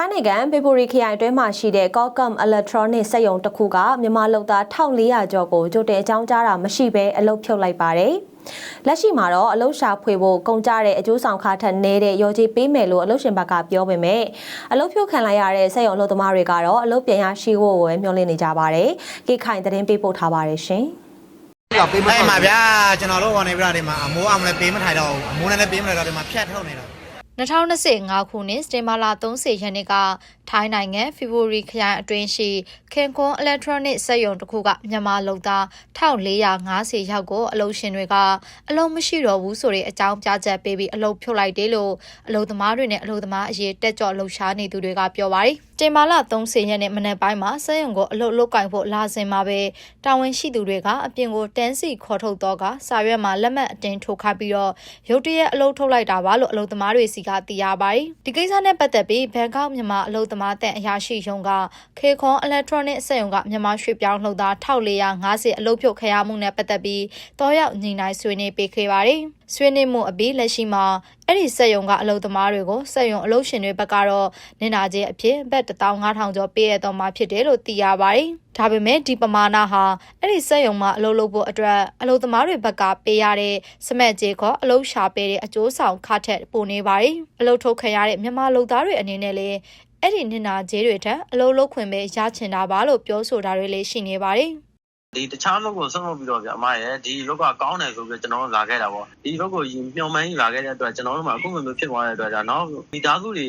ထိုင်းနိုင်ငံဖေဖိုရီခရိုင်အတွင်းမှာရှိတဲ့ Qualcomm Electronic စက်ရုံတစ်ခုကမြန်မာလုပ်သား1400ကျော်ကိုကြိုတင်အကြောင်းကြားတာမရှိဘဲအလုပ်ဖြုတ်လိုက်ပါတယ်။လက်ရှိမှာတော့အလုပ်ရှာဖွေဖို့ကုန်ကြတဲ့အကျိုးဆောင်ခါထက်နည်းတဲ့ရော်ကြီးပေးမယ်လို့အလုပ်ရှင်ဘက်ကပြောပေမဲ့အလုပ်ဖြုတ်ခံလိုက်ရတဲ့စက်ရုံအလုပ်သမားတွေကတော့အလုပ်ပြန်ရရှိဖို့ပဲမျှော်လင့်နေကြပါတယ်။ကိခိုင်သတင်းပေးပို့ထားပါတယ်ရှင်။ကပေးမအဲ့ထားမှာပါဗျာကျွန်တော်တို့ကနေပြတာဒီမှာအမိုးအောင်လည်းပေးမထိုင်တော့ဘူးအမိုးနဲ့လည်းပေးမလိုက်တော့ဒီမှာဖြတ်ထုတ်နေတော့ 2025ခုနှစ်စတင်မာလာ30ရက်နေ့က ထိုင်းနိုင်ငံဖေဗူရီခရိုင်အတွင်းရှိခင်ကွန်အီလက်ထရောနစ်စက်ရုံတစ်ခုကမြန်မာလုပ်သား1450ရောက်ကိုအလုပ်ရှင်တွေကအလုပ်မရှိတော့ဘူးဆိုတဲ့အကြောင်းပြချက်ပေးပြီးအလုပ်ဖြုတ်လိုက်တယ်လို့အလုပ်သမားတွေနဲ့အလုပ်သမားအရေးတက်ကြွလှုပ်ရှားနေသူတွေကပြောပါတယ်။တင်မာလာ30ရက်နေ့မနေ့ပိုင်းမှာစက်ရုံကိုအလုပ်လုပ်ကင်ဖို့လာစင်မှာပဲတာဝန်ရှိသူတွေကအပြင်ကိုတန်းစီခေါ်ထုတ်တော့ကစာရွက်မှာလက်မှတ်အတင်းထိုးခိုင်းပြီးတော့ရုတ်တရက်အလုပ်ထုတ်လိုက်တာပါလို့အလုပ်သမားတွေစီကသိရပါတယ်။ဒီကိစ္စနဲ့ပတ်သက်ပြီးဘန်ကောက်မြန်မာအလုပ်သမားတန်အရာရှိရုံးကခေခွန်အီလက်ထရောနစ်စက်ရုံကမြန်မာရွှေပြောင်းလှုပ်သား1450အလုပ်ဖြုတ်ခရမှုနဲ့ပတ်သက်ပြီးတော့ရောက်ညီနိုင်ဆွေးနွေးပေးခဲ့ပါတယ်။ဆွေးနွေးမှုအပြီးလက်ရှိမှာအဲ့ဒီစက်ရုံကအလုပ်သမားတွေကိုစက်ရုံအလုပ်ရှင်တွေဘက်ကတော့နင်နာကျဲအဖြစ်ဘတ်15000ကျော်ပေးရတော့မှာဖြစ်တယ်လို့သိရပါတယ်။ဒါပေမဲ့ဒီပမာဏဟာအဲ့ဒီစက်ရုံမှာအလုပ်လုပ်ဖို့အတွက်အလုပ်သမားတွေဘက်ကပေးရတဲ့စမက်ကြေခေါ်အလုပ်ရှာပေးတဲ့အကျိုးဆောင်ခထက်ပိုနေပါတယ်။အလုပ်ထုတ်ခံရတဲ့မြန်မာလုပ်သားတွေအနေနဲ့လည်း အဲ့ဒီနင်နာကျဲတွေထက်အလုပ်လုပ်ခွင့်ပဲရချင်တာပါလို့ပြောဆိုတာတွေလည်းရှိနေပါတယ်။ဒီတခြားလုပ်ကိုဆုံးလုပ်ပြီးတော့ဗျအမရဲ့ဒီလောက်ကကောင်းတယ်ဆိုပြီးကျွန်တော်တို့လာခဲ့တာပေါ့ဒီလောက်ကမျှော်မှန်းကြီးလာခဲ့တဲ့အတွက်ကျွန်တော်တို့မှအခုမျိုးဖြစ်သွားတဲ့အတွက်ဒါတော့မိသားစုတွေ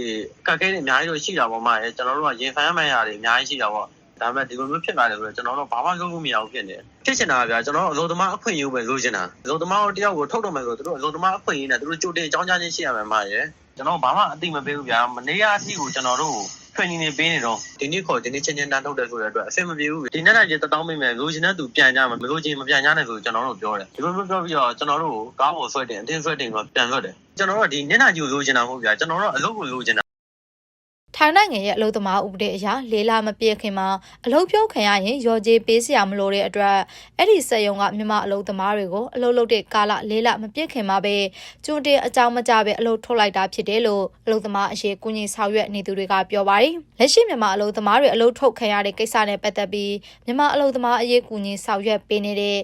ကတ်ခဲတွေအများကြီးတော့ရှိတာပေါ့မရဲ့ကျွန်တော်တို့ကရင်ဖမ်းမှန်းရတယ်အများကြီးရှိတာပေါ့ဒါပေမဲ့ဒီလိုမျိုးဖြစ်လာတယ်ဆိုတော့ကျွန်တော်တို့ဘာမှလုပ်လို့မရဘူးဖြစ်နေတယ်ဖြစ်ချင်တာဗျာကျွန်တော်တို့အလုပ်သမားအခွင့်အရေးပဲလိုချင်တာအလုပ်သမားတို့တယောက်ကိုထုတ်တော့မယ်ဆိုတော့သူတို့အလုပ်သမားအခွင့်အရေးနဲ့သူတို့ကြိုတင်အကြောင်းကြားခြင်းရှိရမယ်မရဲ့ ကျွန်တော်ဘာမှအသိမပေးဘူးဗျာမနေ့ကအထိကိုကျွန်တော်တို့ training တွေပေးနေတော့ဒီနေ့ခေါ်ဒီနေ့ချင်းချင်းတန်းထုတ်တယ်ဆိုတဲ့အတွက်အဆင်မပြေဘူးဒီနေ့တိုင်းတတောင်းမိမယ်လိုချင်တဲ့သူပြန်ကြမှာမလိုချင်မပြန်ကြနဲ့ဆိုကျွန်တော်တို့ပြောတယ်ဒီလိုမျိုးပြောပြီးတော့ကျွန်တော်တို့ကားပေါ်ဆွဲတင်အတင်းဆွဲတင်တော့ပြန်လွတ်တယ်ကျွန်တော်တို့ဒီညနာကြီးကိုလိုချင်တာမဟုတ်ဗျာကျွန်တော်တို့အလုပ်ကိုလိုချင်တာ ထိုင်းနိုင်ငံရဲ့အလုပ်သမားဥပဒေအရလေးလမပြည့်ခင်မှာအလုပ်ပြုတ်ခံရရင်ရော်ကြေးပေးစရာမလိုတဲ့အတွက်အဲ့ဒီစက်ရုံကမြန်မာအလုပ်သမားတွေကိုအလုပ်လုပ်တဲ့ကာလလေးလမပြည့်ခင်မှာပဲကျွန်းတင်အကြောင်းမကြပဲအလုပ်ထုတ်လိုက်တာဖြစ်တယ်လို့အလုပ်သမားအရေးကုညီဆောင်ရွက်နေသူတွေကပြောပါတယ်။လက်ရှိမြန်မာအလုပ်သမားတွေအလုပ်ထုတ်ခံရတဲ့ကိစ္စနဲ့ပတ်သက်ပြီးမြန်မာအလုပ်သမားအရေးကုညီဆောင်ရွက်ပေးနေတဲ့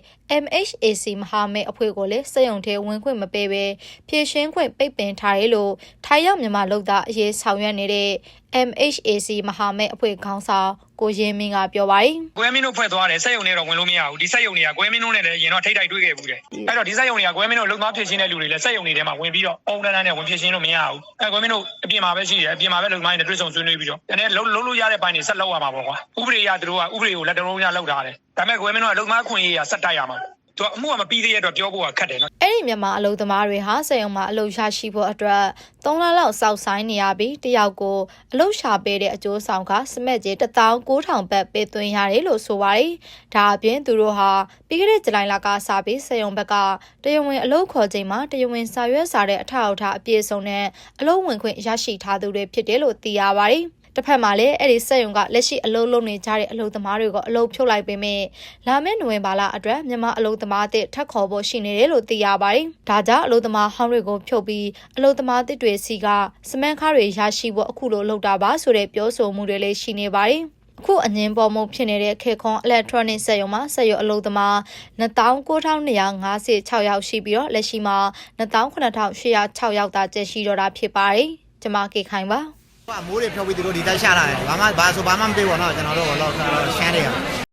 MHAC မဟာမိတ်အဖွဲ့ကိုလည်းစက်ရုံထဲဝင်ခွင့်မပေးဘဲဖြည့်ရှင်းခွင့်ပိတ်ပင်ထားတယ်လို့ထိုင်းရောက်မြန်မာလုပ်သားအရေးဆောင်ရွက်နေတဲ့ MHAC မဟာမိတ်အဖွဲ့ခေါင်းဆောင်ကိုရင်မင်းကပြောပါတယ်ကွဲမင်းတို့ဖွဲ့သွားတယ်စက်ရုံတွေတော့ဝင်လို့မရဘူးဒီစက်ရုံတွေကကွဲမင်းတို့နဲ့လည်းရင်တော့ထိတ်တိုက်တွေ့ခဲ့ဘူးတယ်အဲ့တော့ဒီစက်ရုံတွေကကွဲမင်းတို့လုံသွားဖြစ်ရှင်းတဲ့လူတွေလည်းစက်ရုံတွေထဲမှာဝင်ပြီးတော့အုံတန်းတန်းနဲ့ဝင်ဖြစ်ရှင်းလို့မရဘူးအဲ့ကွဲမင်းတို့အပြင်မှာပဲရှိတယ်အပြင်မှာပဲလုံမိုင်းနဲ့တွေ့ဆုံဆွေးနွေးပြီးတော့တကယ်လုံးလုံးလို့ရတဲ့ပိုင်းတွေဆက်လုပ်ရမှာပေါ့ကွာဥပဒေအရသူတို့ကဥပဒေကိုလက်တော်ရလောက်ထားတယ်ဒါပေမဲ့ကွဲမင်းတို့ကလုံသမားခွင့်ရေးရဆက်တိုက်ရမှာ သူကအမှုကမပြီးသေးတဲ့အတွက်ပြောဖို့ကခက်တယ်နော်။အဲ့ဒီမြန်မာအလုပ်သမားတွေဟာစက်ရုံမှာအလုပ်ရရှိဖို့အတွက်3လလောက်စောင့်ဆိုင်းနေရပြီးတယောက်ကိုအလုပ်ရှာပေးတဲ့အကျိုးဆောင်ကစမက်ကြီး19000ဘတ်ပေးသွင်းရတယ်လို့ဆိုပါတယ်။ဒါအပြင်သူတို့ဟာပြီးခဲ့တဲ့ဇူလိုင်လကစပြီးစက်ရုံဘက်ကတရဝင်အလုပ်ခေါ်ချိန်မှာတရဝင်စာရွက်စာတဲ့အထောက်အထားအပြည့်စုံနဲ့အလုပ်ဝင်ခွင့်ရရှိထားသူတွေဖြစ်တယ်လို့သိရပါတယ်။ တစ်ဖက်မှာလည်းအဲ့ဒီစက်ရုံကလက်ရှိအလုပ်လုပ်နေကြတဲ့အလုပ်သမားတွေကိုအလုပ်ဖြုတ်လိုက်ပေမဲ့လာမယ့်နိုဝင်ဘာလအတွက်မြန်မာအလုပ်သမားအသစ်ထပ်ခေါ်ဖို့ရှိနေတယ်လို့သိရပါတယ်။ဒါကြောင့်အလုပ်သမားဟောင်းတွေကိုဖြုတ်ပြီးအလုပ်သမားသစ်တွေစီကစမန်ခါတွေရရှိဖို့အခုလိုလုပ်တာပါဆိုတဲ့ပြောဆိုမှုတွေလည်းရှိနေပါတယ်။အခုအငင်းပေါ်မှုဖြစ်နေတဲ့ခေခွန် electronic စက်ရုံမှာစက်ရုံအလုပ်သမား29256ယောက်ရှိပြီးတော့လက်ရှိမှာ29806ယောက်သာကျက်ရှိတော့တာဖြစ်ပါတယ်။ကျွန်မကေခိုင်ပါ အမိုးတွေဖြုတ်ပြီးသူတို့ဒီတိုင်းရှာလာတယ်ဘာမှဘာဆိုဘာမှမပေးဘူးနော်ကျွန်တော်တို့တော့ရှမ်းတွေက